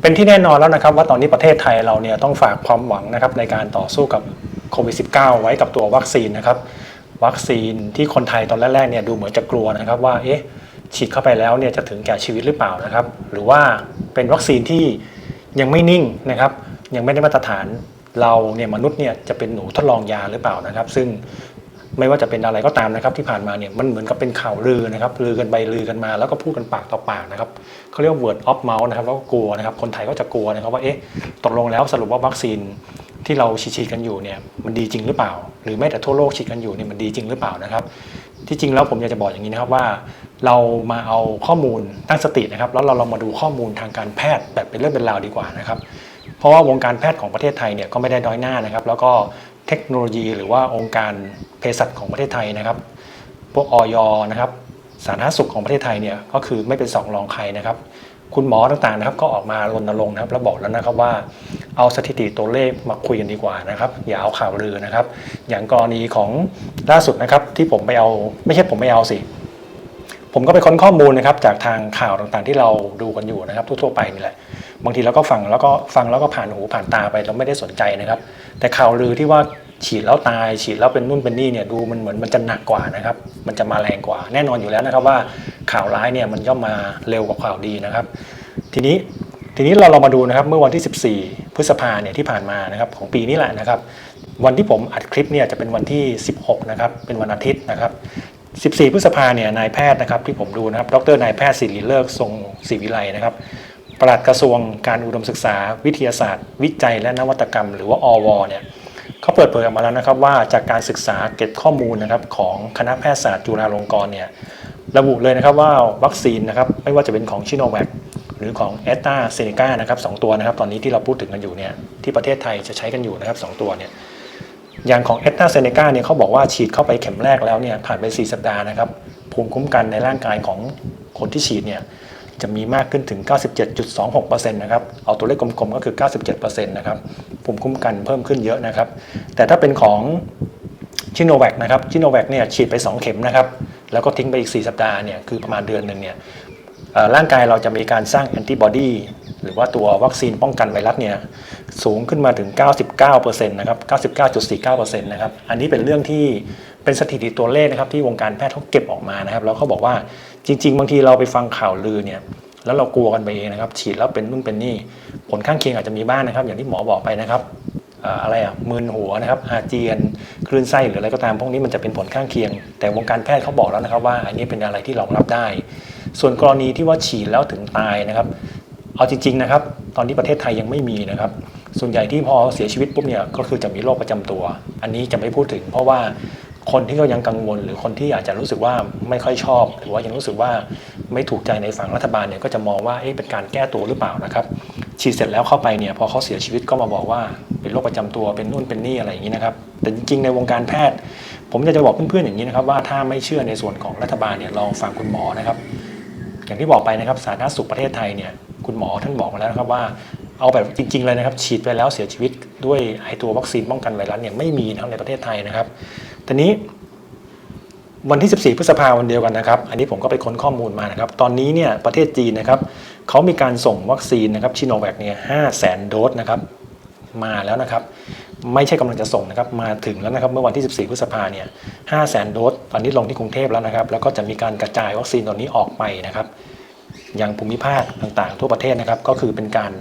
เป็นที่แน่นอนแล้วนะครับว่าตอนนี้ประเทศไทยเราเนี่ยต้องฝากความหวังนะครับในการต่อสู้กับโควิด -19 ไว้กับตัววัคซีนนะครับ วัคซีนที่คนไทยตอนแรกๆเนี่ยดูเหมือนจะกลัวนะครับว่าเอ๊ะฉีดเข้าไปแล้วเนี่ยจะถึงแก่ชีวิตหรือเปล่านะครับ หรือว่าเป็นวัคซีนที่ยังไม่นิ่งนะครับ ยังไม่ได้มาตรฐานเราเนี่ยมนุษย์เนี่ยจะเป็นหนูทดลองยาหรือเปล่านะครับ ซึ่ง ไม่ว่าจะเป็นอะไรก็ตามนะครับที่ผ่านมาเนี่ยมันเหมือนกับเป็นข่าวลือนะครับลือกันไปลือกันมาแล้วก็พูดกันปากต่อปากนะครับเขาเรียกว่า word of mouth นะครับแล้วก็กลัวนะครับคนไทยก็จะกลัวนะครับว่าเอ๊ะตกลงแล้วสรุปว่าวัคซีนที่เราฉีดกันอยู่เนี่ยมันดีจริงหรือเปล่า หรือแม้แต่ทั่วโลกฉีดกันอยู่เนี่ยมันดีจริงหรือเปล่านะครับ ที่จริงแล้วผมอยากจะบอกอย่างนี้นะครับว่า เรามาเอาข้อมูลตั้งสตินะครับ แล้วเราลองมาดูข้อมูลทางการแพทย์แบบเป็นเรื่องเป็นราวดีกว่านะครับ เพราะว่าวงการแพทย์ของประเทศไทยเนี่ยก็ไม่ได้น้อยหน้านะครับ แล้วก็ เทคโนโลยี หรือว่าองค์การเภสัชของประเทศไทยนะครับ พวกออยนะครับสาธารณสุขของประเทศไทยเนี่ยก็คือไม่เป็นสองรองใครนะครับ คุณหมอต่างๆนะครับ ก็ออกมารณรงค์นะครับแล้วบอกแล้วนะครับว่าเอาสถิติตัวเลขมาคุยกันดีกว่านะครับ อย่าเอาข่าวลือนะครับ อย่างกรณีของล่าสุดนะครับที่ผมไปเอาไม่ใช่ผมไปเอาสิ ผมก็ไปค้นข้อมูลนะครับจากทางข่าวต่างๆ ที่เราดูกันอยู่นะครับ ทั่วๆไปนี่แหละ บางทีเราก็ฟังแล้วก็ฟังแล้วก็ผ่านหูผ่านตาไปเราไม่ได้สนใจนะครับ แต่ข่าวลือที่ว่าฉีดแล้วตายฉีดแล้วเป็นนู่นเป็นนี่เนี่ยดูมันเหมือนมันจะหนักกว่านะครับ มันจะมาแรงกว่า แน่นอนอยู่แล้วนะครับว่าข่าวร้ายเนี่ยมันย่อมมาเร็วกว่าข่าวดีนะครับ ทีนี้ทีนี้เราเรามาดูนะครับเมื่อวันที่ 14 พฤษภาเนี่ยที่ผ่านมานะครับของปีนี้แหละนะครับ วันที่ผมอัดคลิปเนี่ยจะเป็นวันที่ 16 นะครับ เป็นวันอาทิตย์นะครับ 14 พฤษภาเนี่ยนายแพทย์นะครับที่ผมดูนะครับ ดรนายแพทย์ศิริเลิกทรงศรีวิไลนะครับปลัดกระทรวงการอุดมศึกษา วิทยาศาสตร์ วิจัย และนวัตกรรม หรือว่าอวเนี่ยเขาเปิดเผยออกมาแล้วนะครับว่าจากการศึกษาเก็บข้อมูลนะครับของคณะแพทยศาสตร์จุฬาลงกรณ์เนี่ยระบุเลยนะครับว่าวัคซีนนะครับไม่ว่าจะเป็นของชิโนแวคหรือของแอสตราเซเนกานะครับสองตัวนะครับตอนนี้ที่เราพูดถึงกันอยู่เนี่ยที่ประเทศไทยจะใช้กันอยู่นะครับสองตัวเนี่ย อย่างของแอสตาเซเนกาเนี่ยเขาบอกว่าฉีดเข้าไปเข็มแรกแล้วเนี่ยผ่านไป 4 สัปดาห์นะครับภูมิคุ้มกันในร่างกายของคนที่ฉีดเนี่ยจะมีมากขึ้นถึง 97.26%นะครับ เอาตัวเลขกลมๆก็คือ 97%นะครับ ภูมิคุ้มกันเพิ่มขึ้นเยอะนะครับ แต่ถ้าเป็นของชิโนแวคนะครับ ชิโนแวคเนี่ยฉีดไป 2 เข็มนะครับ แล้วก็ทิ้งไปอีก 4 สัปดาห์เนี่ย คือประมาณเดือนหนึ่งเนี่ยร่างกายเราจะมีการสร้างแอนติบอดี หรือว่าตัววัคซีนป้องกันไวรัสเนี่ยสูงขึ้นมาถึง 99%นะครับ 99.49%นะครับอันนี้เป็นเรื่องที่เป็นสถิติตัวเลขนะครับที่วงการแพทย์เขาเก็บออกมานะครับแล้วเขาบอกว่าจริง ๆ บางทีเราไปฟังข่าวลือเนี่ยแล้วเรากลัวกันไปเองนะครับ ฉีดแล้วเป็นนู่นเป็นนี่ผลข้างเคียงอาจจะมีบ้างนะครับ อย่างที่หมอบอกไปนะครับอะไรอะมึนหัวนะครับอาเจียนคลื่นไส้หรืออะไรก็ตามพวกนี้มันจะเป็นผลข้างเคียง แต่วงการแพทย์เขาบอกแล้วนะครับว่า อันนี้เป็นอะไรที่รองรับได้ ส่วนกรณีที่ว่าฉีดแล้วถึงตายนะครับ เอาจริงๆนะครับ ตอนนี้ประเทศไทยยังไม่มีนะครับ ส่วนใหญ่ที่พอเสียชีวิตปุ๊บเนี่ยก็คือจะมีโรคประจำตัว อันนี้จะไม่พูดถึง เพราะว่าคนที่เขายังกังวล หรือคนที่อาจจะรู้สึกว่าไม่ค่อยชอบ หรือว่ายังรู้สึกว่าไม่ถูกใจในฝั่งรัฐบาลเนี่ยก็จะมองว่าเอ๊ะเป็นการแก้ตัวหรือเปล่านะครับฉีดเสร็จแล้วเข้าไปเนี่ยพอเขาเสียชีวิตก็มาบอกว่าเป็นโรคประจำตัวเป็นนู่นเป็นนี่อะไรอย่างนี้นะครับแต่จริงๆในวงการแพทย์ ผมอยากจะบอกเพื่อนๆอย่างนี้นะครับว่าถ้าไม่เชื่อในส่วนของรัฐบาลเนี่ยลองฟังคุณหมอนะครับ อย่างที่บอกไปนะครับสาธารณสุขประเทศไทยเนี่ย คุณหมอท่านบอกมาแล้วนะครับว่าเอาแบบจริงๆเลยนะครับ ฉีดไปแล้วเสียชีวิตด้วยไอตัววัคซีนป้องกันไวรัสเนี่ยไม่มีนะครับในประเทศไทยนะครับทีนี้วันที่ 14 พฤษภาวันเดียวกันนะครับ อันนี้ผมก็ไปค้นข้อมูลมานะครับ ตอนนี้เนี่ยประเทศจีนนะครับเขามีการส่งวัคซีนนะครับชิโนแวคเนี่ยห้าแสนโดสนะครับมาแล้วนะครับ ไม่ใช่กำลังจะส่งนะครับ มาถึงแล้วนะครับ เมื่อวันที่ 14 พฤษภาเนี่ยห้าแสนโดส ตอนนี้ลงที่กรุงเทพแล้วนะครับ แล้วก็จะมีการกระจายวัคซีนตัวนี้ออกไปนะครับ ย่างภูมิภาคต่างๆ ทั่วประเทศนะครับ ก็คือเป็นการ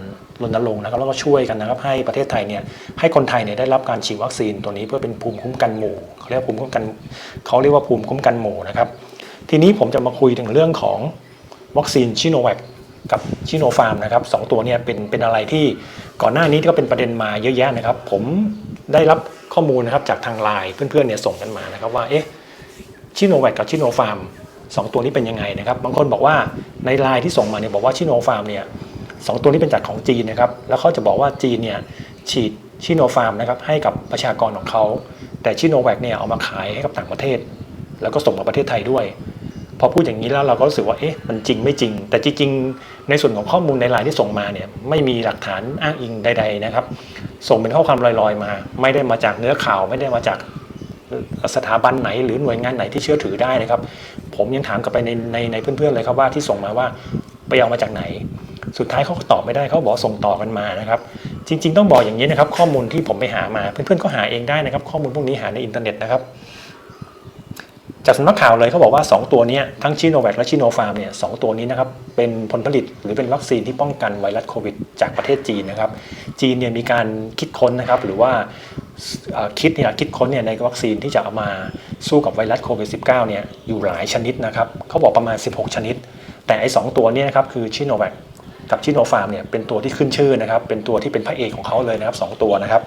รณรงค์นะครับแล้วก็ช่วยกันนะครับ ให้ประเทศไทยเนี่ยให้คนไทยเนี่ยได้รับการฉีดวัคซีนตัวนี้เพื่อเป็นภูมิคุ้มกันหมู่เขาเรียกว่าภูมิคุ้มกันเขาเรียกว่าภูมิคุ้มกันหมู่นะครับ ทีนี้ผมจะมาคุยถึงเรื่องของวัคซีนชิโนแวคกับชิโนฟาร์มนะครับสองตัวเนี่ยเป็นเป็นอะไรที่ก่อนหน้านี้ก็เป็นประเด็นมาเยอะแยะนะครับ ผมได้รับข้อมูลนะครับจากทางไลน์เพื่อนๆเนี่ยส่งกันมานะครับว่าเอ๊ะชิโนแวคกับชิโนฟาร์ม สองตัวนี้เป็นยังไงนะครับ บางคนบอกว่าในไลน์ที่ส่งมาเนี่ยบอกว่าชิโนฟาร์มเนี่ยสองตัวนี้เป็นจากของจีนนะครับ แล้วเขาจะบอกว่าจีนเนี่ยฉีดชิโนฟาร์มนะครับให้กับประชากรของเขา แต่ชิโนแวคเนี่ยเอามาขายให้กับต่างประเทศ แล้วก็ส่งมาประเทศไทยด้วย พอพูดอย่างนี้แล้วเราก็รู้สึกว่าเอ๊ะมันจริงไม่จริง แต่จริงๆในส่วนของข้อมูลในไลน์ที่ส่งมาเนี่ยไม่มีหลักฐานอ้างอิงใด ๆนะครับ ส่งเป็นข้อความลอยๆมา ไม่ได้มาจากเนื้อข่าว ไม่ได้มาจากสถาบันไหนหรือหน่วยงานไหนที่เชื่อถือได้นะครับ ผมยังถามกลับไปในในในเพื่อนๆเลยครับว่าที่ส่งมาว่าไปเอามาจากไหน สุดท้ายเขาก็ตอบไม่ได้เขาบอกส่งต่อกันมานะครับ จริง ๆ ต้องบอกอย่างนี้นะครับ ข้อมูลที่ผมไปหามาเพื่อนๆก็หาเองได้นะครับ ข้อมูลพวกนี้หาในอินเทอร์เน็ตนะครับ จากสำนักข่าวเลยเขาบอกว่า 2 ตัวนี้ทั้งชิโนแวคและชิโนฟาร์มเนี่ยสองตัวนี้นะครับเป็นผลผลิตหรือเป็นวัคซีนที่ป้องกันไวรัสโควิด จากประเทศจีนนะครับ จีนเนี่ยมีการคิดค้นนะครับ หรือว่าคิดเนี่ยคิดค้นเนี่ยในวัคซีนที่จะเอามาสู้กับไวรัสโควิด -19 เนี่ยอยู่หลายชนิดนะครับเขาบอกประมาณ 16 ชนิด แต่ไอ้สองตัวนี้นะครับคือชิโนแวค กับชิโนฟาร์มเนี่ยเป็นตัวที่ขึ้นชื่อนะครับ เป็นตัวที่เป็นพระเอกของเขาเลยนะครับสองตัวนะครับ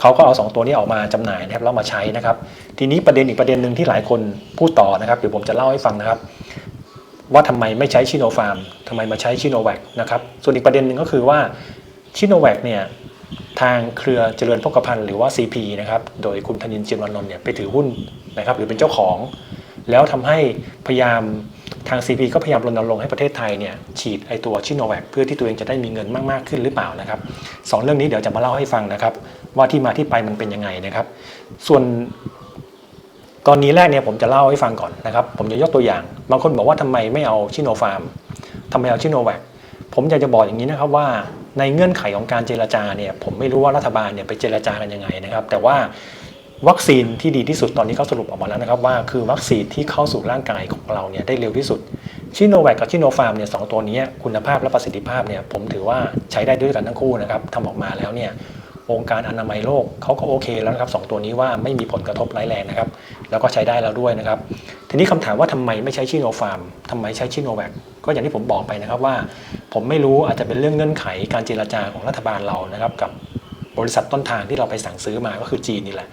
เขาก็เอา 2 ตัวนี้ออกมาจำหน่ายนะครับแล้วมาใช้นะครับ ทีนี้ประเด็นอีกประเด็นหนึ่งที่หลายคนพูดต่อนะครับเดี๋ยวผมจะเล่าให้ฟังนะครับ ว่าทำไมไม่ใช้ชิโนฟาร์มทำไมมาใช้ชิโนแวคนะครับส่วนอีกประเด็นหนึ่งก็คือว่าชิโนแวคเนี่ยทางเครือเจริญพกพันธ์หรือว่า CP นะครับ โดยคุณธนินทร์เจียนวันนนท์เนี่ยไปถือหุ้นนะครับ หรือเป็นเจ้าของ แล้วทำให้พยายาม ทาง CP ก็พยายามรณรงค์ให้ประเทศไทยเนี่ยฉีดไอตัวชิโนแวคเพื่อที่ตัวเองจะได้มีเงินมากๆขึ้นหรือเปล่านะครับสองเรื่องนี้เดี๋ยวจะมาเล่าให้ฟังนะครับ ว่าที่มาที่ไปมันเป็นยังไงนะครับ ส่วนกรณีแรกเนี่ยผมจะเล่าให้ฟังก่อนนะครับ ผมจะยกตัวอย่าง บางคนบอกว่าทำไมไม่เอาชิโนฟาร์มทำไมเอาชิโนแวคผมอยากจะบอกอย่างนี้นะครับว่าในเงื่อนไขของการเจรจาเนี่ยผมไม่รู้ว่ารัฐบาลเนี่ยไปเจรจากันยังไงนะครับ แต่ว่า วัคซีนที่ดีที่สุดตอนนี้เขาสรุปออกมาแล้วนะครับว่าคือวัคซีนที่เข้าสู่ร่างกายของเราเนี่ยได้เร็วที่สุดชิโนแวคกับชิโนฟาร์มเนี่ยสองตัวนี้คุณภาพและประสิทธิภาพเนี่ยผมถือว่าใช้ได้ด้วยกันทั้งคู่นะครับทำออกมาแล้วเนี่ยองค์การอนามัยโลกเขาก็โอเคแล้วนะครับสองตัวนี้ว่าไม่มีผลกระทบร้ายแรงนะครับแล้วก็ใช้ได้แล้วด้วยนะครับทีนี้คำถามว่าทำไมไม่ใช้ชิโนฟาร์มทำไมใช้ชิโนแวคก็อย่างที่ผมบอกไปนะครับว่า ผมไม่รู้อาจจะเป็นเรื่องเงื่อนไขการเจรจาของรัฐบาลเรานะครับกับบริษัทต้นทางที่เราไปสั่งซื้อมาก็คือจีนนี่แหละ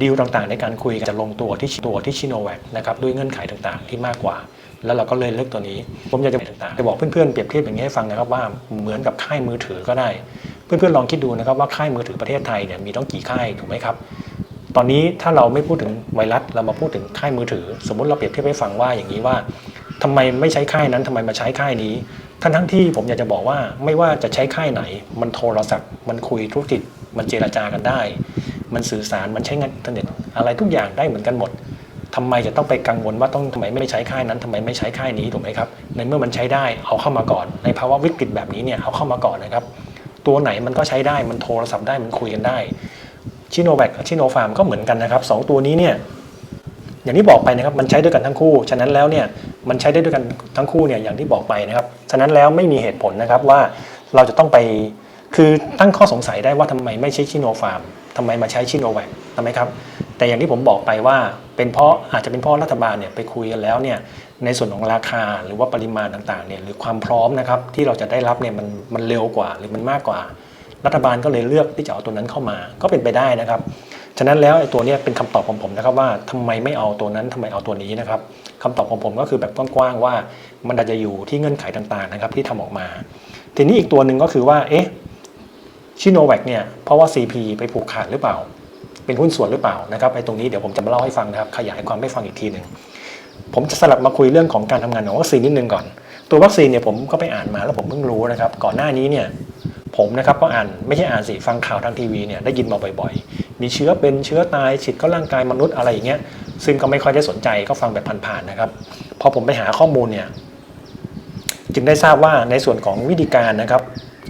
ดีลต่างๆ ในการคุยกันจะลงตัวที่ตัวที่ชิโนแวคนะครับด้วยเงื่อนไขต่างๆ ที่มากกว่า แล้วเราก็เลยเลือกตัวนี้ ผมอยากจะต่างๆจะบอกเพื่อนๆเปรียบเทียบอย่างนี้ให้ฟังนะครับว่าเหมือนกับค่ายมือถือก็ได้ เพื่อนๆลองคิดดูนะครับว่าค่ายมือถือประเทศไทยเนี่ยมีต้องกี่ค่ายถูกไหมครับตอนนี้ถ้าเราไม่พูดถึงไวรัสเรามาพูดถึงค่ายมือถือ สมมติเราเปรียบเทียบให้ฟังว่าอย่างนี้ว่าทำไมไม่ใช้ค่ายนั้นทำไมมาใช้ค่ายนี้ทั้งทั้งๆที่ผมอยากจะบอกว่าไม่ว่าจะใช้ค่ายไหน มันโทรศัพท์ มันคุยธุรกิจมันเจรจากันได้ มันสื่อสารมันใช้งานอินเทอร์เน็ตอะไรทุกอย่างได้เหมือนกันหมดทำไมจะต้องไปกังวลว่าต้องทำไมไม่ใช้ค่ายนั้นทำไมไม่ใช้ค่ายนี้ถูกไหมครับในเมื่อมันใช้ได้เอาเข้ามาก่อน ในภาวะวิกฤตแบบนี้เนี่ยเอาเข้ามาก่อนนะครับ ตัวไหนมันก็ใช้ได้มันโทรศัพท์ได้มันคุยกันได้ชิโนแวคกับชิโนฟาร์มก็เหมือนกันนะครับสองตัวนี้เนี่ยอย่างที่บอกไปนะครับมันใช้ด้วยกันทั้งคู่ ฉะนั้นแล้วเนี่ยมันใช้ได้ด้วยกันทั้งคู่เนี่ยอย่างที่บอกไปนะครับ ฉะนั้นแล้วไม่มีเหตุผลนะครับว่าเราจะต้องไปคือตั้งข้อสงสัยได้ว่าทำไมไม่ใช้ชิโนฟาร์ม ทำไมมาใช้ชิโนแวคทำไมครับ แต่อย่างที่ผมบอกไปว่าเป็นเพราะอาจจะเป็นเพราะรัฐบาลเนี่ยไปคุยกันแล้วเนี่ยในส่วนของราคาหรือว่าปริมาณต่างๆเนี่ยหรือความพร้อมนะครับที่เราจะได้รับเนี่ยมันมันเร็วกว่าหรือมันมากกว่า รัฐบาลก็เลยเลือกที่จะเอาตัวนั้นเข้ามาก็เป็นไปได้นะครับฉะนั้นแล้วไอ้ตัวนี้เป็นคำตอบของผมนะครับว่าทำไมไม่เอาตัวนั้นทำไมเอาตัวนี้นะครับคำตอบของผมก็คือแบบกว้างๆว่า มันอาจจะอยู่ที่เงื่อนไขต่างๆนะครับที่ทำออกมา ทีนี้อีกตัวหนึ่งก็คือว่าเอ๊ะ ชิโนแวคเนี่ยเพราะว่า CP ไปผูกขาดหรือเปล่า เป็นหุ้นส่วนหรือเปล่านะครับไอ้ตรงนี้เดี๋ยวผมจะมาเล่าให้ฟังนะครับขยายความให้ฟังอีกทีหนึ่งผมจะสลับมาคุยเรื่องของการทำงานของวัคซีนนิดนึงก่อน ตัววัคซีนเนี่ยผมก็ไปอ่านมาแล้วผมเพิ่งรู้นะครับ ก่อนหน้านี้เนี่ยผมนะครับก็อ่านไม่ใช่อ่านสิฟังข่าวทางทีวีเนี่ยได้ยินมาบ่อยๆ มีเชื้อเป็นเชื้อตายฉีดเข้าร่างกายมนุษย์อะไรอย่างเงี้ยซึ่งก็ไม่ค่อยได้สนใจก็ฟังแบบผ่านๆนะครับ พอผมไปหาข้อมูลเนี่ยจึงได้ทราบว่าในส่วนของวิธีการนะครับ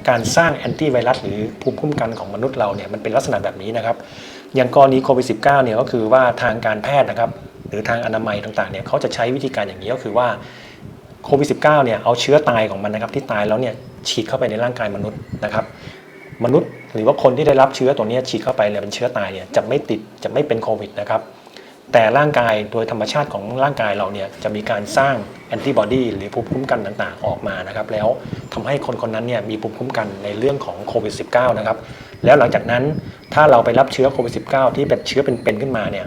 การสร้างแอนตี้ไวรัสหรือภูมิคุ้มกันของมนุษย์เราเนี่ยมันเป็นลักษณะแบบนี้นะครับ อย่างกรณีโควิด -19 เนี่ยก็คือว่าทางการแพทย์นะครับหรือทางอนามัยต่างๆเนี่ยเขาจะใช้วิธีการอย่างนี้ก็คือว่าโควิด -19 เนี่ยเอาเชื้อตายของมันนะครับที่ตายแล้วเนี่ยฉีดเข้าไปในร่างกายมนุษย์นะครับมนุษย์หรือว่าคนที่ได้รับเชื้อตัวนี้ฉีดเข้าไปเนี่ยเป็นเชื้อตายเนี่ยจะไม่ติดจะไม่เป็นโควิดนะครับ แต่ร่างกายโดยธรรมชาติของร่างกายเราเนี่ยจะมีการสร้างแอนติบอดีหรือภูมิคุ้มกันต่างๆ ออกมานะครับ แล้วทำให้คนคนนั้นเนี่ยมีภูมิคุ้มกันในเรื่องของโควิด -19 นะครับ แล้วหลังจากนั้นถ้าเราไปรับเชื้อโควิด -19 ที่เป็นเชื้อเป็นๆขึ้นมาเนี่ย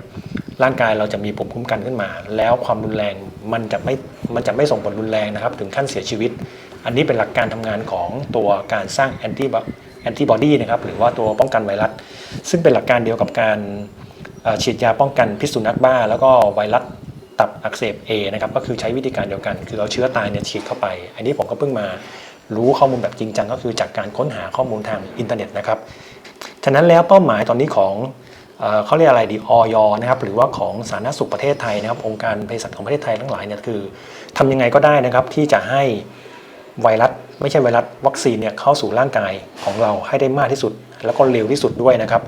ร่างกายเราจะมีภูมิคุ้มกันขึ้นมา แล้วความรุนแรงมันจะไม่มันจะไม่ส่งผลรุนแรงนะครับ ถึงขั้นเสียชีวิต อันนี้เป็นหลักการทำงานของตัวการสร้างแอนติบแอนติบอดีนะครับหรือว่าตัวป้องกันไวรัสซึ่งเป็นหลักการเดียวกับการ ฉีดยาป้องกันพิษสุนัขบ้า แล้วก็ไวรัสตับอักเสบ A นะครับก็คือใช้วิธีการเดียวกัน คือเอาเชื้อตายเนี่ยฉีดเข้าไป อันนี้ผมก็เพิ่งมารู้ข้อมูลแบบจริงจังก็คือจากการค้นหาข้อมูลทางอินเทอร์เน็ตนะครับฉะนั้นแล้วเป้าหมายตอนนี้ของเอเขาเรียกอะไรดีออยนะครับหรือว่าของสาธารณสุขประเทศไทยนะครับ องค์การเภสัชของประเทศไทยทั้งหลายเนี่ยคือทำยังไงก็ได้นะครับที่จะให้ไวรัสไม่ใช่ไวรัสวัคซีนเนี่ยเข้าสู่ร่างกายของเราให้ได้มากที่สุด แล้วก็เร็วที่สุดด้วยนะครับ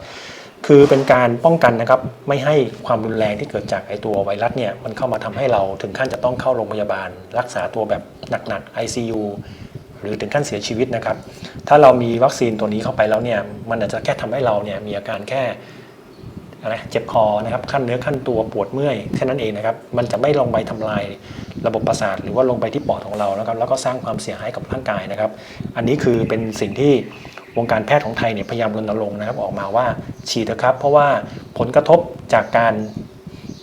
คือเป็นการป้องกันนะครับไม่ให้ความรุนแรงที่เกิดจากไอตัวไวรัสเนี่ยมันเข้ามาทำให้เราถึงขั้นจะต้องเข้าโรงพยาบาล รักษาตัวแบบหนักๆ ICU หรือถึงขั้นเสียชีวิตนะครับ ถ้าเรามีวัคซีนตัวนี้เข้าไปแล้วเนี่ยมันอาจจะแค่ทำให้เราเนี่ยมีอาการแค่ อะไรเจ็บคอนะครับขั้นเนื้อขั้นตัวปวดเมื่อยแค่นั้นเองนะครับมันจะไม่ลงไปทำลายระบบประสาทหรือว่าลงไปที่ปอดของเรานะครับแล้วก็สร้างความเสียหายกับร่างกายนะครับ อันนี้คือเป็นสิ่งที่วงการแพทย์ของไทยเนี่ยพยายามรณรงค์นะครับออกมาว่าฉีดนะครับ เพราะว่าผลกระทบจากการ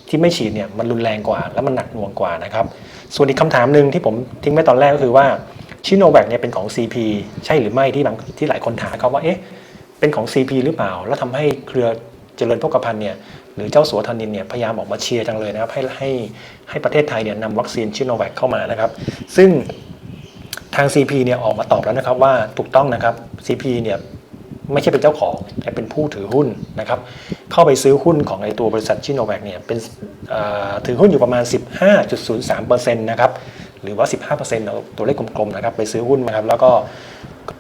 ที่ไม่ฉีดเนี่ยมันรุนแรงกว่า และมันหนักหน่วงกว่านะครับ ส่วนอีกคำถามหนึ่งที่ผมทิ้งไว้ตอนแรกก็คือว่าชิโนแวคเนี่ยเป็นของ CP ใช่หรือไม่ที่บางที่หลายคนถามครับว่าเอ๊ะเป็นของ CP หรือเปล่า แล้วทำให้เครือ เจริญพกพันธ์เนี่ยหรือเจ้าสัวธนินเนี่ยพยายามออกมาเชียร์จังเลยนะครับ ให้ให้ให้ประเทศไทยเนี่ยนำวัคซีนชิโนแวคเข้ามานะครับ ซึ่งทาง CP เนี่ยออกมาตอบแล้วนะครับว่าถูกต้องนะครับ CP เนี่ยไม่ใช่เป็นเจ้าของแต่เป็นผู้ถือหุ้นนะครับ เข้าไปซื้อหุ้นของไอตัวบริษัทชิโนแวคเนี่ยเป็นถือหุ้นอยู่ประมาณ 15.03%นะครับหรือว่า 15%เอาตัวเลขกลมๆนะครับ ไปซื้อหุ้นมาครับ แล้วก็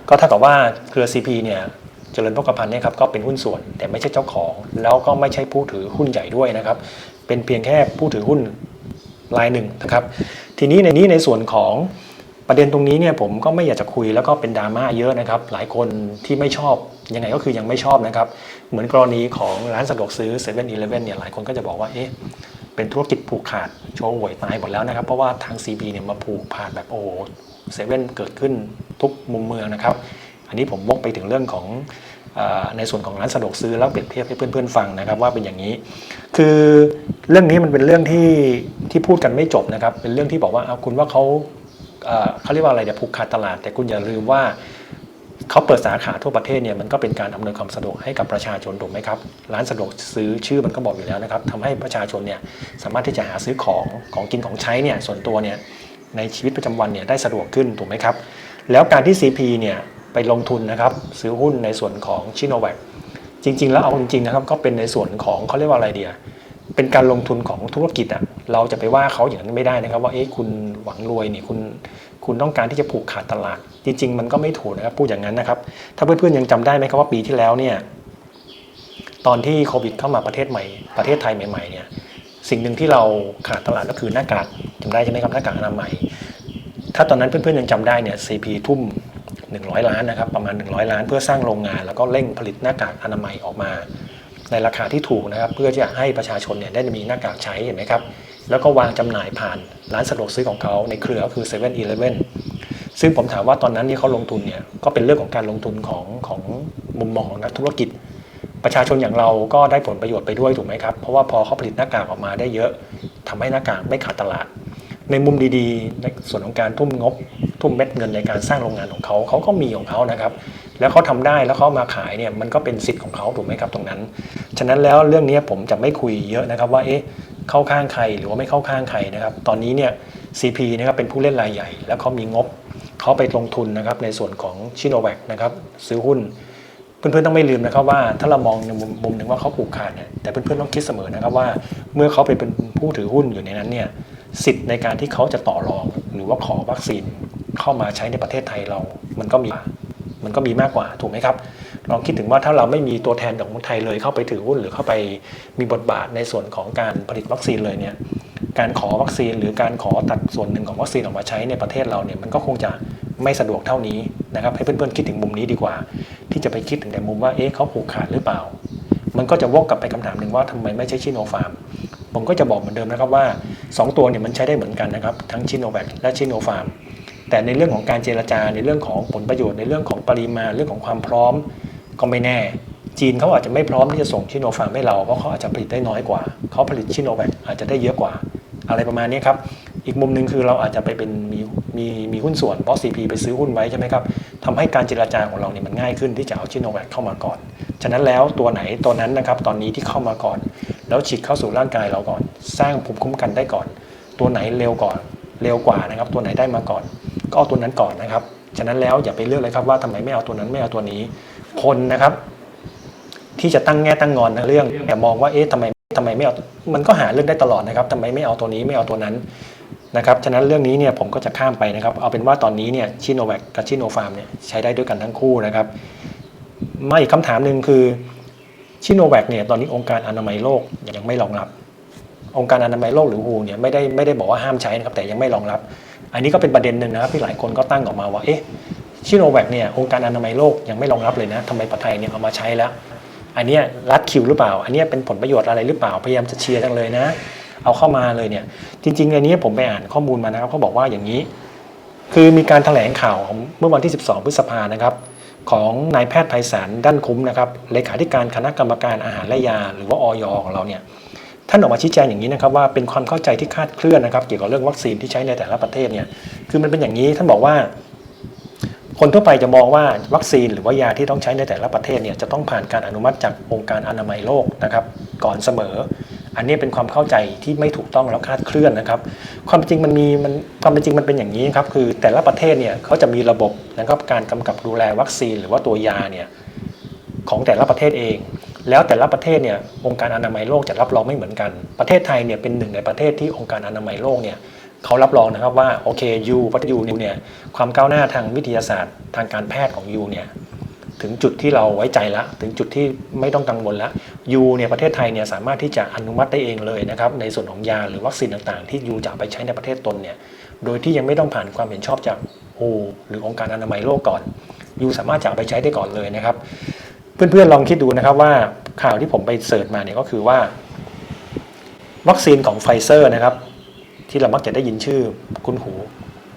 ก็เท่ากับว่าเครือ CP เนี่ย เจริญพกพันธ์เนี่ยครับก็เป็นหุ้นส่วนแต่ไม่ใช่เจ้าของ แล้วก็ไม่ใช่ผู้ถือหุ้นใหญ่ด้วยนะครับ เป็นเพียงแค่ผู้ถือหุ้นรายหนึ่งนะครับ ทีนี้ในนี้ในส่วนของประเด็นตรงนี้เนี่ยผมก็ไม่อยากจะคุยแล้วก็เป็นดราม่าเยอะนะครับ หลายคนที่ไม่ชอบยังไงก็คือยังไม่ชอบนะครับ เหมือนกรณีของร้านสะดวกซื้อ7 e เ e ่ e อเนี่ยหลายคนก็จะบอกว่าเอ๊ะเป็นธุรกิจผูกขาดโชว์หวยตายหมดแล้วนะครับ เพราะว่าทาง CP เนี่ยมาผูกผ่านแบบโอ้เซเว่นเกิดขึ้นทุกมุมเมืองนะครับ อันนี้ผมวกไปถึงเรื่องของอในส่วนของร้านสะดวกซื้อแล้วเปรียบเทียบให้เพื่อนๆฟังนะครับว่าเป็นอย่างนี้ คือเรื่องนี้มันเป็นเรื่องที่ที่พูดกันไม่จบนะครับ เป็นเรื่องที่บอกว่าเอาคุณว่าเขาเขาเรียกว่าอะไรเดี๋ยวผูกขาดตลาด แต่คุณอย่าลืมว่าเขาเปิดสาขาทั่วประเทศเนี่ยมันก็เป็นการอำนวยความสะดวกให้กับประชาชนถูกไหมครับ ร้านสะดวกซื้อชื่อมันก็บอกอยู่แล้วนะครับทำให้ประชาชนเนี่ยสามารถที่จะหาซื้อของของกินของใช้เนี่ยส่วนตัวเนี่ยในชีวิตประจำวันเนี่ยได้สะดวกขึ้นถูกไหมครับ แล้วการที่ CP เนี่ย ไปลงทุนนะครับซื้อหุ้นในส่วนของชิโนแวคจริง ๆ แล้วเอาจริงๆนะครับก็เป็นในส่วนของเขาเรียกว่าอะไรเดียเป็นการลงทุนของธุรกิจอะเราจะไปว่าเขาอย่างนั้นไม่ได้นะครับ ว่าเอ๊ะคุณหวังรวยนี่คุณคุณต้องการที่จะผูกขาดตลาด จริง ๆ มันก็ไม่ถูกนะครับพูดอย่างนั้นนะครับ ถ้าเพื่อนๆยังจำได้ไหมครับว่าปีที่แล้วเนี่ยตอนที่โควิดเข้ามาประเทศใหม่ประเทศไทยใหม่ๆเนี่ยสิ่งหนึ่งที่เราขาดตลาดก็คือหน้ากากจำได้ใช่ไหมครับหน้ากากอนามัยถ้าตอนนั้นเพื่อนๆยังจำได้เนี่ย CP ทุ่ม 100 ล้านนะครับประมาณ 100 ล้านเพื่อสร้างโรงงาน แล้วก็เร่งผลิตหน้ากากอนามัยออกมา ในราคาที่ถูกนะครับ เพื่อจะให้ประชาชนเนี่ยได้มีหน้ากากใช้เห็นไหมครับแล้วก็วางจำหน่ายผ่านร้านสะดวกซื้อของเขาในเครือก็คือ7 e เ e ่ e อซึ่งผมถามว่าตอนนั้นที่เขาลงทุนเนี่ยก็เป็นเรื่องของการลงทุนของของมุมมองของนักธุรกิจ ประชาชนอย่างเราก็ได้ผลประโยชน์ไปด้วยถูกไหมครับเพราะว่าพอเขาผลิตหน้ากากออกมาได้เยอะทำให้หน้ากากไม่ขาดตลาด ในมุมดีๆ ในส่วนของการทุ่มงบ ทุ่มเม็ดเงินในการสร้างโรงงานของเขาเขาก็มีของเขานะครับ แล้วเขาทำได้แล้วเขามาขายเนี่ยมันก็เป็นสิทธิ์ของเขาถูกไหมครับตรงนั้น ฉะนั้นแล้วเรื่องนี้ผมจะไม่คุยเยอะนะครับว่าเอ๊ะเข้าข้างใครหรือว่าไม่เข้าข้างใครนะครับตอนนี้เนี่ย CP นะครับเป็นผู้เล่นรายใหญ่ แล้วเขามีงบเขาไปลงทุนนะครับในส่วนของชิโนแวคนะครับซื้อหุ้นเพื่อนๆต้องไม่ลืมนะครับว่าถ้าเรามองในมุมมุมหนึ่งว่าเขาผูกขาดเนี่ยแต่เพื่อนๆต้องคิดเสมอนะครับว่าเมื่อเขาไปเป็นผู้ถือหุ้นอยู่ในนั้นเนี่ย สิทธิ์ในการที่เขาจะต่อรอง หรือว่าขอวัคซีนเข้ามาใช้ในประเทศไทยเรา มันก็มี มันก็มีมากกว่าถูกไหมครับ ลองคิดถึงว่าถ้าเราไม่มีตัวแทนของไทยเลยเข้าไปถือหุ้นหรือเข้าไปมีบทบาทในส่วนของการผลิตวัคซีนเลยเนี่ย การขอวัคซีนหรือการขอตัดส่วนหนึ่งของวัคซีนออกมาใช้ในประเทศเราเนี่ยมันก็คงจะไม่สะดวกเท่านี้นะครับให้เพื่อนๆคิดถึงมุมนี้ดีกว่า ที่จะไปคิดถึงแต่มุมว่าเอ๊ะเขาผูกขาดหรือเปล่า มันก็จะวกกลับไปคำถามหนึ่งว่าทำไมไม่ใช่ชิโนฟาร์ม ผมก็จะบอกเหมือนเดิมนะครับว่า 2 ตัวเนี่ยมันใช้ได้เหมือนกันนะครับทั้งชิโนแวคและชิโนฟาร์มแต่ในเรื่องของการเจรจาในเรื่องของผลประโยชน์ในเรื่องของปริมาณเรื่องของความพร้อมก็ไม่แน่ จีนเขาอาจจะไม่พร้อมที่จะส่งชิโนฟาร์มให้เราเพราะเขาอาจจะผลิตได้น้อยกว่าเขาผลิตชิโนแวคอาจจะได้เยอะกว่า อะไรประมาณนี้ครับอีกมุมหนึ่งคือเราอาจจะไปเป็นมีมีมีหุ้นส่วนเพราะ CP ไปซื้อหุ้นไว้ใช่ไหมครับทำให้การเจรจาของเราเนี่ยมันง่ายขึ้นที่จะเอาชิโนแวคเข้ามาก่อน ฉะนั้นแล้วตัวไหนตัวนั้นนะครับตอนนี้ที่เข้ามาก่อน แล้วฉีดเข้าสู่ร่างกายเราก่อน สร้างภูมิคุ้มกันได้ก่อน ตัวไหนเร็วก่อน เร็วกว่านะครับ ตัวไหนได้มาก่อน ก็เอาตัวนั้นก่อนนะครับ ฉะนั้นแล้วอย่าไปเลือกเลยครับว่าทำไมไม่เอาตัวนั้นไม่เอาตัวนี้ คนนะครับ ที่จะตั้งแง่ตั้งงอนในเรื่องแต่มองว่าเอ๊ะทำไมทำไมไม่เอา มันก็หาเรื่องได้ตลอดนะครับทำไมไม่เอาตัวนี้ไม่เอาตัวนั้นนะครับ ฉะนั้นเรื่องนี้เนี่ยผมก็จะข้ามไปนะครับ เอาเป็นว่าตอนนี้เนี่ยชิโนแวคกับชิโนฟาร์มเนี่ยใช้ได้ด้วยกันทั้งคู่นะครับมาอีกคำถามหนึ่งคือ ชิโนแวคเนี่ยตอนนี้องค์การอนามัยโลกยังไม่รองรับ องค์การอนามัยโลกหรือฮูเนี่ยไม่ได้ไม่ได้บอกว่าห้ามใช้นะครับแต่ยังไม่รองรับ อันนี้ก็เป็นประเด็นหนึ่งนะครับที่หลายคนก็ตั้งออกมาว่าเอ๊ะชิโนแวคเนี่ยองค์การอนามัยโลกยังไม่รองรับเลยนะทำไมประเทศไทยเนี่ยเอามาใช้แล้ว อันนี้รัดคิวหรือเปล่า อันนี้เป็นผลประโยชน์อะไรหรือเปล่าพยายามจะเชียร์จังเลยนะ เอาเข้ามาเลยเนี่ยจริงๆอันนี้ผมไปอ่านข้อมูลมานะครับเขาบอกว่าอย่างนี้ คือมีการแถลงข่าวของเมื่อวันที่ 12 พฤษภานะครับ ของนายแพทย์ไพศาลด้านคุ้มนะครับเลขาธิการคณะกรรมการอาหารและยา หรือว่าออยของเราเนี่ยท่านออกมาชี้แจงอย่างนี้นะครับว่าเป็นความเข้าใจที่คาดเคลื่อนนะครับเกี่ยวกับเรื่องวัคซีนที่ใช้ในแต่ละประเทศเนี่ยคือมันเป็นอย่างนี้ท่านบอกว่า คนทั่วไปจะมองว่าวัคซีนหรือว่ายาที่ต้องใช้ในแต่ละประเทศเนี่ยจะต้องผ่านการอนุมัติจากองค์การอนามัยโลกนะครับก่อนเสมอ อันนี้เป็นความเข้าใจที่ไม่ถูกต้องแล้วคลาดเคลื่อนนะครับ ความจริงมันมีมันความจริงมันเป็นอย่างนี้ครับคือแต่ละประเทศเนี่ยเขาจะมีระบบนะครับการกำกับดูแลวัคซีน หรือว่าตัวยาเนี่ยของแต่ละประเทศเอง แล้วแต่ละประเทศเนี่ยองค์การอนามัยโลกจะรับรองไม่เหมือนกัน ประเทศไทยเนี่ยเป็นหนึ่งในประเทศที่องค์การอนามัยโลกเนี่ยเขารับรองนะครับว่าโอเคยูประเทศยูเนี่ยความก้าวหน้าทางวิทยาศาสตร์ทางการแพทย์ของยูเนี่ยถึงจุดที่เราไว้ใจละ ถึงจุดที่ไม่ต้องกังวลละ ยูเนี่ยประเทศไทยเนี่ยสามารถที่จะอนุมัติได้เองเลยนะครับในส่วนของยาหรือวัคซีนต่างๆ ที่ยูจะไปใช้ในประเทศตนเนี่ยโดยที่ยังไม่ต้องผ่านความเห็นชอบจากโอหรือองค์การอนามัยโลกก่อนยูสามารถจะไปใช้ได้ก่อนเลยนะครับ เพื่อนๆลองคิดดูนะครับว่าข่าวที่ผมไปเสิร์ชมาเนี่ยก็คือว่า วัคซีนของไฟเซอร์นะครับ ที่เรามักจะได้ยินชื่อคุ้นหู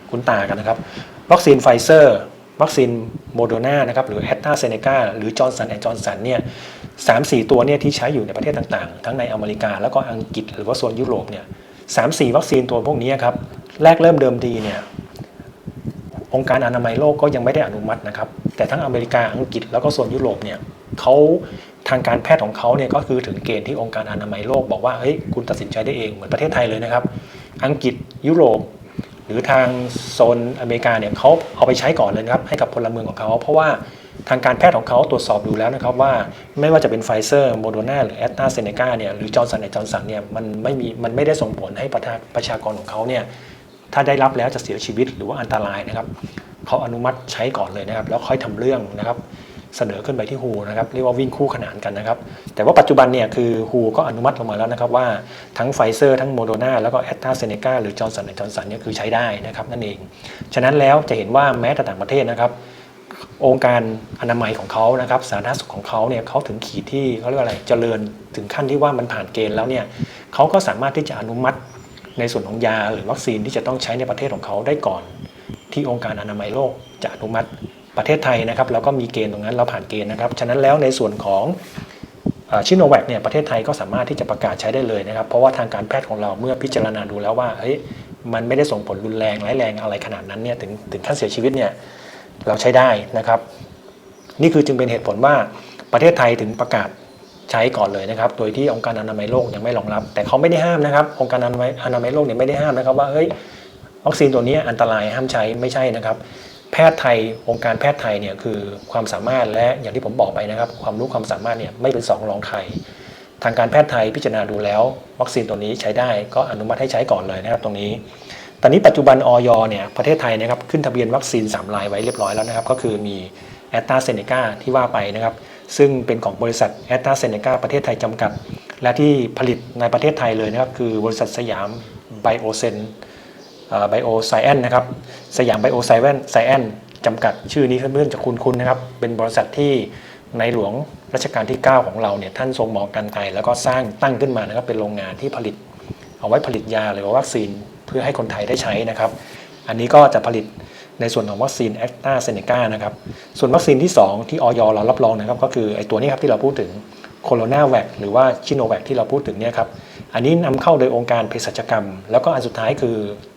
คุ้นตากันนะครับ วัคซีนไฟเซอร์วัคซีนโมเดอร์นานะครับหรือแอตตราเซเนกาหรือจอร์นสันแอนด์จอร์นสันเนี่ย สามสี่ตัวเนี่ยที่ใช้อยู่ในประเทศต่างๆ ทั้งในอเมริกาแล้วก็อังกฤษหรือว่าโซนยุโรปเนี่ยสามสี่วัคซีนตัวพวกนี้ครับแรกเริ่มเดิมทีเนี่ยองค์การอนามัยโลกก็ยังไม่ได้อนุมัตินะครับ แต่ทั้งอเมริกาอังกฤษแล้วก็โซนยุโรปเนี่ยเขาทางการแพทย์ของเขาเนี่ยก็คือถึงเกณฑ์ที่องค์การอนามัยโลกบอกว่าเฮ้ยคุณตัดสินใจได้เองเหมือนประเทศไทยเลยนะครับ อังกฤษยุโรป หรือทางโซนอเมริกาเนี่ยเขาเอาไปใช้ก่อนเลยครับให้กับพลเมืองของเขาเพราะว่า ทางการแพทย์ของเขาตรวจสอบดูแล้วนะครับว่าไม่ว่าจะเป็นไฟเซอร์โมโดนาหรือแอตตราเซเนกาเนี่ยหรือจอร์นสันแอนจอร์นสันเนี่ยมันไม่มีมันไม่ได้ส่งผลให้ประชาประชากรของเขาเนี่ยถ้าได้รับแล้วจะเสียชีวิตหรือว่าอันตรายนะครับเขาอนุมัติใช้ก่อนเลยนะครับแล้วค่อยทำเรื่องนะครับเสนอขึ้นไปที่ฮูนะครับเรียกว่าวิ่งคู่ขนานกันนะครับ แต่ว่าปัจจุบันเนี่ยคือฮูก็อนุมัติลงมาแล้วนะครับว่าทั้งไฟเซอร์ทั้งโมโดนาแล้วก็แอตตราเซเนกาหรือจอร์นสันจอร์นสันเนี่ยคือใช้ได้นะครับนั่นเอง ฉะนั้นแล้วจะเห็นว่าแม้แต่ต่างประเทศนะครับ องค์การอนามัยของเขานะครับสาธารณสุขของเขาเนี่ยเขาถึงขีดที่เขาเรียกว่าอะไรเจริญถึงขั้นที่ว่ามันผ่านเกณฑ์แล้วเนี่ยเขาก็สามารถที่จะอนุมัติในส่วนของยาหรือวัคซีนที่จะต้องใช้ในประเทศของเขาได้ก่อน ที่องค์การอนามัยโลกจะอนุมัติประเทศไทยนะครับเราก็มีเกณฑ์ตรงนั้นเราผ่านเกณฑ์นะครับฉะนั้นแล้วในส่วนของชิโนแวคเนี่ยประเทศไทยก็สามารถที่จะประกาศใช้ได้เลยนะครับ เพราะว่าทางการแพทย์ของเราเมื่อพิจารณาดูแล้วว่าเฮ้ยมันไม่ได้ส่งผลรุนแรงร้ายแรงอะไรขนาดนั้นเนี่ยถึงถึงขั้นเสียชีวิตเนี่ย เราใช้ได้นะครับ นี่คือจึงเป็นเหตุผลว่าประเทศไทยถึงประกาศใช้ก่อนเลยนะครับ โดยที่องค์การอนามัยโลกยังไม่รองรับ แต่เขาไม่ได้ห้ามนะครับ องค์การอนามัยอนามัยโลกเนี่ยไม่ได้ห้ามนะครับว่าเฮ้ยวัคซีนตัวนี้อันตรายห้ามใช้ไม่ใช่นะครับ แพทย์ไทยองค์การแพทย์ไทยเนี่ยคือความสามารถและอย่างที่ผมบอกไปนะครับ ความรู้ความสามารถเนี่ยไม่เป็นสองรองใครทางการแพทย์ไทยพิจารณาดูแล้ว วัคซีนตัวนี้ใช้ได้ก็อนุมัติให้ใช้ก่อนเลยนะครับตรงนี้ ตอนนี้ปัจจุบันออยเนี่ยประเทศไทยนะครับขึ้นทะเบียนวัคซีน3รายไว้เรียบร้อยแล้วนะครับก็คือมีแอตตาเซเนกาที่ว่าไปนะครับซึ่งเป็นของบริษัทแอตตาเซเนกาประเทศไทยจำกัด และที่ผลิตในประเทศไทยเลยนะครับคือบริษัทสยามไบโอเซนไบโอไซแอนนะครับสยามไบโอไซแอนไซแอนจำกัดชื่อนี้เพื่อนๆจะคุ้นๆนะครับเป็นบริษัทที่ในหลวงรัชกาลที่ 9 ของเราเนี่ยท่านทรงมองการไกลแล้วก็สร้างตั้งขึ้นมานะครับเป็นโรงงานที่ผลิต เอาไว้ผลิตยาหรือว่าวัคซีน เพื่อให้คนไทยได้ใช้นะครับ อันนี้ก็จะผลิตในส่วนของวัคซีนแอคตาเซเนกานะครับ ส่วนวัคซีนที่ 2 ที่ออยเรารับรองนะครับ ก็คือไอ้ตัวนี้ครับที่เราพูดถึงโคโรนาแวคหรือว่าชิโนแวคที่เราพูดถึงเนี่ยครับ อันนี้นำเข้าโดยองค์การเภสัชกรรม แล้วก็อันสุดท้ายคือ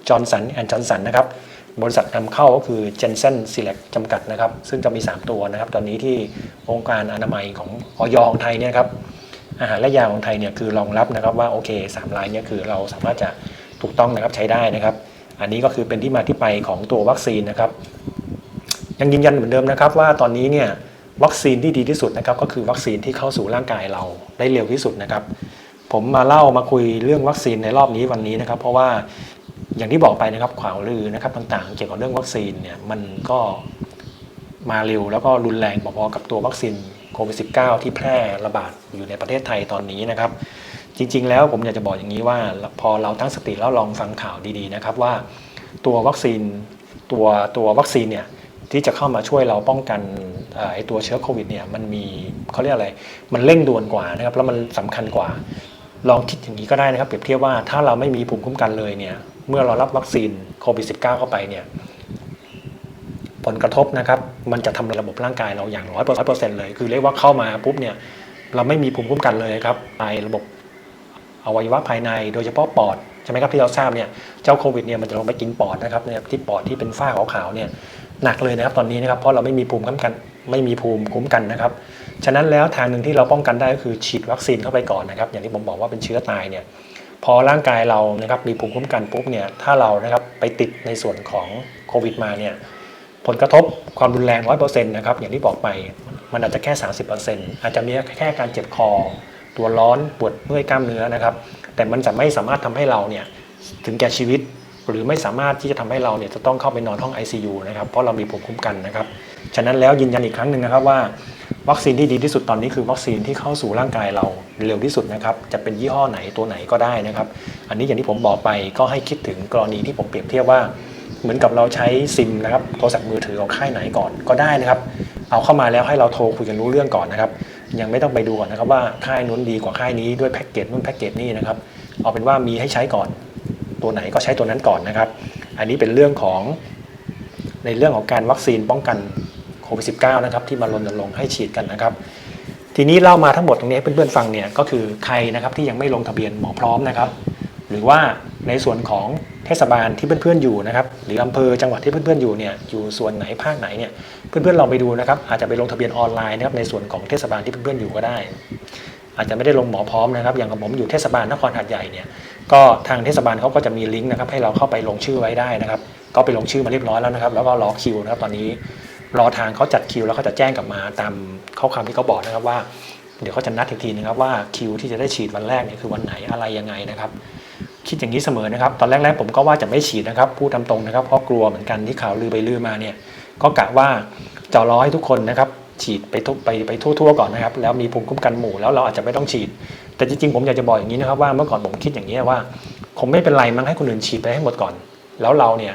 จอร์นสันแอนด์จอร์นสันนะครับ บริษัทนำเข้าก็คือ Jensen Select จำกัดนะครับ ซึ่งจะมี 3 ตัวนะครับ ตอนนี้ที่องค์การอนามัยของออยของไทยเนี่ยครับ อาหารและยาของไทยเนี่ยคือรองรับนะครับว่าโอเคสามรายเนี่ยคือเราสามารถจะ ถูกต้องนะครับใช้ได้นะครับ อันนี้ก็คือเป็นที่มาที่ไปของตัววัคซีนนะครับ ยังยืนยันเหมือนเดิมนะครับ ว่าตอนนี้เนี่ยวัคซีนที่ดีที่สุดนะครับก็คือวัคซีนที่เข้าสู่ร่างกายเราได้เร็วที่สุดนะครับ ผมมาเล่ามาคุยเรื่องวัคซีนในรอบนี้วันนี้นะครับ เพราะว่าอย่างที่บอกไปนะครับข่าวลือนะครับต่างๆ เกี่ยวกับเรื่องวัคซีนเนี่ยมันก็มาเร็วแล้วก็รุนแรงพอๆกับตัววัคซีนโควิด -19 ที่แพร่ระบาดอยู่ในประเทศไทยตอนนี้นะครับ จริง ๆ แล้วผมอยากจะบอกอย่างนี้ว่า พอเราตั้งสติแล้วลองฟังข่าวดีๆนะครับว่า ตัววัคซีนตัวตัววัคซีนเนี่ยที่จะเข้ามาช่วยเราป้องกันเอ่อไอตัวเชื้อโควิดเนี่ยมันมีเขาเรียกอะไร มันเร่งด่วนกว่านะครับแล้วมันสำคัญกว่า ลองคิดอย่างนี้ก็ได้นะครับ เปรียบเทียบว่าถ้าเราไม่มีภูมิคุ้มกันเลยเนี่ยเมื่อเรารับวัคซีนโควิด -19 เข้าไปเนี่ยผลกระทบนะครับมันจะทำในระบบร่างกายเราอย่างร้อยเปอร์เซ็นต์เลย คือเรียกว่าเข้ามาปุ๊บเนี่ยเราไม่มีภูมิคุ้มกันเลยครับในระบบ อวัยวะภายในโดยเฉพาะปอดใช่ไหมครับที่เราทราบเนี่ยเจ้าโควิดเนี่ยมันจะลงไปกินปอดนะครับเนี่ยที่ปอดที่เป็นฝ้าขาวๆเนี่ยหนักเลยนะครับตอนนี้นะครับเพราะเราไม่มีภูมิคุ้มกันไม่มีภูมิคุ้มกันนะครับฉะนั้นแล้วทางหนึ่งที่เราป้องกันได้ก็คือฉีดวัคซีนเข้าไปก่อนนะครับอย่างที่ผมบอกว่าเป็นเชื้อตายเนี่ยพอร่างกายเรานะครับมีภูมิคุ้มกันปุ๊บเนี่ยถ้าเรานะครับไปติดในส่วนของโควิดมาเนี่ยผลกระทบความรุนแรงร้อยเปอร์เซ็นต์นะครับอย่างที่บอกไปมันอาจจะแค่ 30%อาจจะมีแค่การเจ็บคอ ตัวร้อนปวดเมื่อยกล้ามเนื้อนะครับ แต่มันจะไม่สามารถทำให้เราเนี่ยถึงแก่ชีวิต หรือไม่สามารถที่จะทำให้เราเนี่ยจะต้องเข้าไปนอนห้อง ICU นะครับเพราะเรามีภูมิคุ้มกันนะครับฉะนั้นแล้วยืนยันอีกครั้งหนึ่งนะครับว่าวัคซีนที่ดีที่สุดตอนนี้คือวัคซีนที่เข้าสู่ร่างกายเราเร็วที่สุดนะครับจะเป็นยี่ห้อไหนตัวไหนก็ได้นะครับ อันนี้อย่างที่ผมบอกไปก็ให้คิดถึงกรณีที่ผมเปรียบเทียบว่า เหมือนกับเราใช้ซิมนะครับโทรศัพท์มือถือของค่ายไหนก่อนก็ได้นะครับ เอาเข้ามาแล้วให้เราโทรคุยกันรู้เรื่องก่อนนะครับ ยังไม่ต้องไปดูก่อนนะครับว่าค่ายนู้นดีกว่าค่ายนี้ด้วยแพ็กเกจนู้นแพ็กเกจนี้นะครับเอาเป็นว่ามีให้ใช้ก่อน ตัวไหนก็ใช้ตัวนั้นก่อนนะครับ อันนี้เป็นเรื่องของในเรื่องของการวัคซีนป้องกันโควิด -19 นะครับที่มารณรงค์ให้ฉีดกันนะครับ ทีนี้เล่ามาทั้งหมดตรงนี้ให้เพื่อนๆฟังเนี่ยก็คือใครนะครับที่ยังไม่ลงทะเบียนหมอพร้อมนะครับ หรือว่า ในส่วนของเทศบาลที่เพื่อนๆอยู่นะครับหรืออำเภอจังหวัดที่เพื่อนๆอยู่เนี่ยอยู่ส่วนไหนภาคไหนเนี่ยเพื่อนๆลองไปดูนะครับอาจจะไปลงทะเบียนออนไลน์นะครับในส่วนของเทศบาลที่เพื่อนๆอยู่ก็ได้ อาจจะไม่ได้ลงหมอพร้อมนะครับ อย่างของผมอยู่เทศบาลนครหาดใหญ่เนี่ยก็ทางเทศบาลเขาก็จะมีลิงก์นะครับให้เราเข้าไปลงชื่อไว้ได้นะครับ ก็ไปลงชื่อมาเรียบร้อยแล้วนะครับ แล้วก็รอคิวนะครับตอนนี้รอทางเขาจัดคิวแล้วเขาจะแจ้งกลับมาตามข้อความที่เขาบอกนะครับว่า เดี๋ยวเขาจะนัดอีกทีนะครับว่าคิวที่จะได้ฉีดวันแรกเนี่ยคือวันไหนอะไรยังไงนะครับ คิดอย่างนี้เสมอนะครับ ตอนแรกๆผมก็ว่าจะไม่ฉีดนะครับ พูดตามตรงนะครับเพราะกลัวเหมือนกันที่ข่าวลือไปลือมาเนี่ย ก็กะว่าจะรอให้ทุกคนนะครับฉีดไปทุกไปไปทั่วๆก่อนนะครับ แล้วมีภูมิคุ้มกันหมู่แล้วเราอาจจะไม่ต้องฉีด แต่จริงๆผมอยากจะบอกอย่างนี้นะครับว่าเมื่อก่อนผมคิดอย่างนี้ว่าคงไม่เป็นไรมั้งให้คนอื่นฉีดไปให้หมดก่อน แล้วเราเนี่ย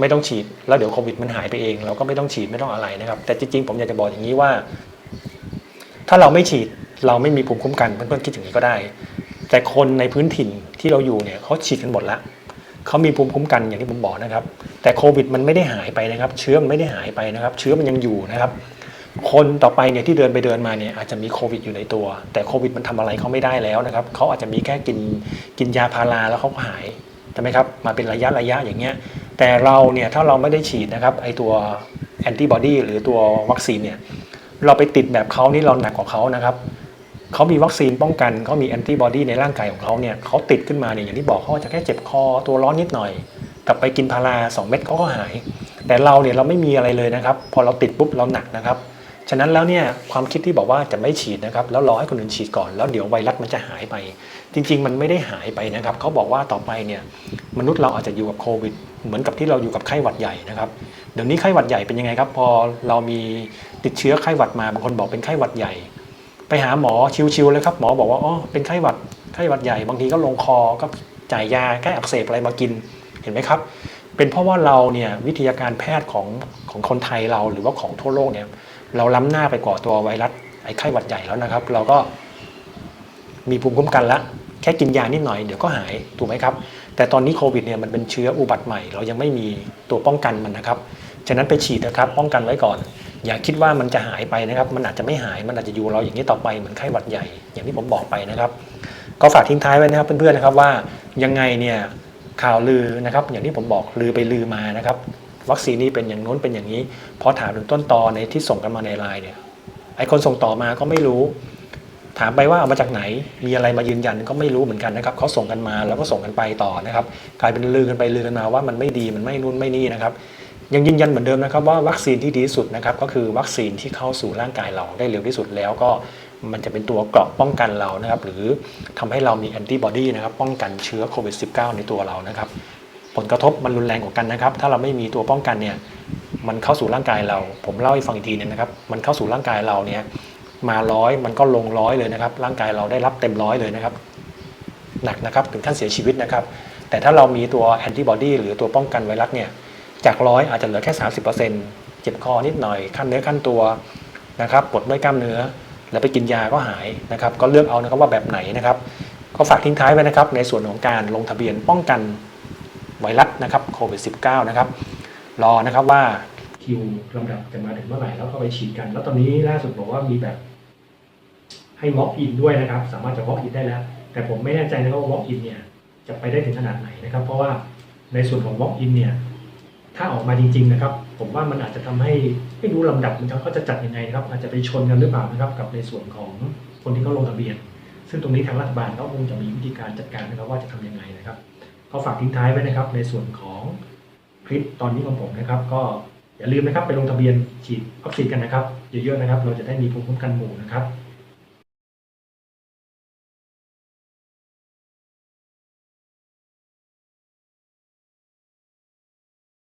ไม่ต้องฉีดแล้วเดี๋ยวโควิดมันหายไปเอง เราก็ไม่ต้องฉีดไม่ต้องอะไรนะครับ แต่จริงๆผมอยากจะบอกอย่างนี้ว่า ถ้าเราไม่ฉีดเราไม่มีภูมิคุ้มกันเพื่อนๆคิดอย่างนี้ก็ได้ แต่คนในพื้นถิ่นที่เราอยู่เนี่ยเขาฉีดกันหมดละเขามีภูมิคุ้มกันอย่างที่ผมบอกนะครับ แต่โควิดมันไม่ได้หายไปนะครับ เชื้อมันไม่ได้หายไปนะครับ เชื้อมันยังอยู่นะครับ คนต่อไปเนี่ยที่เดินไปเดินมาเนี่ยอาจจะมีโควิดอยู่ในตัว แต่โควิดมันทำอะไรเขาไม่ได้แล้วนะครับเขาอาจจะมีแค่กินกินยาพาราแล้วเขาก็หายใช่ไหมครับมาเป็นระยะระยะอย่างเงี้ยแต่เราเนี่ยถ้าเราไม่ได้ฉีดนะครับไอตัวแอนติบอดีหรือตัววัคซีนเนี่ยเราไปติดแบบเขานี่เราหนักกว่าเขานะครับ เขามีวัคซีนป้องกันเขามีแอนติบอดีในร่างกายของเขาเนี่ยเขาติดขึ้นมาเนี่ยอย่างที่บอกเขาจะแค่เจ็บคอตัวร้อนนิดหน่อย กลับไปกินพารา2เม็ดเขาก็หาย แต่เราเนี่ยเราไม่มีอะไรเลยนะครับ พอเราติดปุ๊บเราหนักนะครับฉะนั้นแล้วเนี่ยความคิดที่บอกว่าจะไม่ฉีดนะครับแล้วรอให้คนอื่นฉีดก่อนแล้วเดี๋ยวไวรัสมันจะหายไป จริง ๆ มันไม่ได้หายไปนะครับเขาบอกว่าต่อไปเนี่ยมนุษย์เราอาจจะอยู่กับโควิด เหมือนกับที่เราอยู่กับไข้หวัดใหญ่นะครับเดี๋ยวนี้ไข้หวัดใหญ่เป็นยังไงครับ พอเรามีติดเชื้อไข้หวัดมาบางคนบอกเป็นไข้หวัดใหญ่ ไปหาหมอชิวๆเลยครับหมอบอกว่าอ๋อเป็นไข้หวัดไข้หวัดใหญ่บางทีก็ลงคอก็จ่ายยาแก้อักเสบอะไรมากินเห็นไหมครับ เป็นเพราะว่าเราเนี่ยวิทยาการแพทย์ของของคนไทยเราหรือว่าของทั่วโลกเนี่ยเราล้ำหน้าไปกว่าตัวไวรัสไอ้ไข้หวัดใหญ่แล้วนะครับ เราก็มีภูมิคุ้มกันละแค่กินยานิดหน่อยเดี๋ยวก็หายถูกไหมครับ แต่ตอนนี้โควิดเนี่ยมันเป็นเชื้ออุบัติใหม่ เรายังไม่มีตัวป้องกันมันนะครับ ฉะนั้นไปฉีดนะครับป้องกันไว้ก่อน อย่าคิดว่ามันจะหายไปนะครับ มันอาจจะไม่หายมันอาจจะอยู่เราอย่างนี้ต่อไปเหมือนไข้หวัดใหญ่อย่างที่ผมบอกไปนะครับ ก็ฝากทิ้งท้ายไว้นะครับเพื่อนๆนะครับว่ายังไงเนี่ยข่าวลือนะครับ อย่างที่ผมบอกลือไปลือมานะครับ วัคซีนนี้เป็นอย่างโน้นเป็นอย่างนี้พอถามถึงต้นตอในที่ส่งกันมาในไลน์เนี่ยไอคนส่งต่อมาก็ไม่รู้ ถามไปว่าเอามาจากไหน มีอะไรมายืนยันก็ไม่รู้เหมือนกันนะครับเขาส่งกันมาแล้วก็ส่งกันไปต่อนะครับ กลายเป็นลือกันไปลือกันมาว่ามันไม่ดีมันไม่นู่นไม่นี่นะครับ ยังยืนยันเหมือนเดิมนะครับว่าวัคซีนที่ดีที่สุดนะครับก็คือวัคซีนที่เข้าสู่ร่างกายเราได้เร็วที่สุดแล้วก็มันจะเป็นตัวเกราะป้องกันเรานะครับ หรือทำให้เรามีแอนติบอดีนะครับป้องกันเชื้อโควิด -19 ในตัวเรานะครับ ผลกระทบมันรุนแรงกว่ากันนะครับ ถ้าเราไม่มีตัวป้องกันเนี่ยมันเข้าสู่ร่างกายเรา ผมเล่าให้ฟังอีกทีนึงนะครับ มันเข้าสู่ร่างกายเราเนี่ยมาร้อยมันก็ลงร้อยเลยนะครับ ร่างกายเราได้รับเต็มร้อยเลยนะครับ หนักนะครับถึงขั้นเสียชีวิตนะครับ แต่ถ้าเรามีตัวแอนติบอดีหรือตัวป้องกันไวรัสเนี่ย จากร้อยอาจจะเหลือแค่ 30%เจ็บคอนิดหน่อยขั้นเนื้อขั้นตัวนะครับปวดเมื่อยกล้ามเนื้อ แล้วไปกินยาก็หายนะครับก็เลือกเอานะครับว่าแบบไหนนะครับ ก็ฝากทิ้งท้ายไว้นะครับ ในส่วนของการลงทะเบียนป้องกันไวรัสนะครับโควิด -19 นะครับรอนะครับว่าคิวลำดับจะมาถึงเมื่อไหร่แล้วก็ไปฉีดกัน แล้วตอนนี้ล่าสุดบอกว่ามีแบบ ให้ walk in ด้วยนะครับ สามารถจะ walk in ได้แล้ว แต่ผมไม่แน่ใจนะครับว่า walk in เนี่ยจะไปได้ถึงขนาดไหนนะครับ เพราะว่าในส่วนของ walk in เนี่ย ถ้าออกมาจริง ๆนะครับ ผมว่ามันอาจจะทำให้ไม่รู้ลำดับมันเขาจะจัดยังไงนะครับ อาจจะไปชนกันหรือเปล่านะครับกับในส่วนของคนที่เขาลงทะเบียน ซึ่งตรงนี้ทางรัฐบาลก็คงจะมีวิธีการจัดการนะครับว่าจะทำยังไงนะครับ ก็ฝากทิ้งท้ายไว้นะครับ ในส่วนของคลิปตอนนี้ของผมนะครับ ก็อย่าลืมนะครับไปลงทะเบียนฉีดวัคซีนกันนะครับ เยอะๆนะครับ เราจะได้มีภูมิคุ้มกันหมู่นะครับ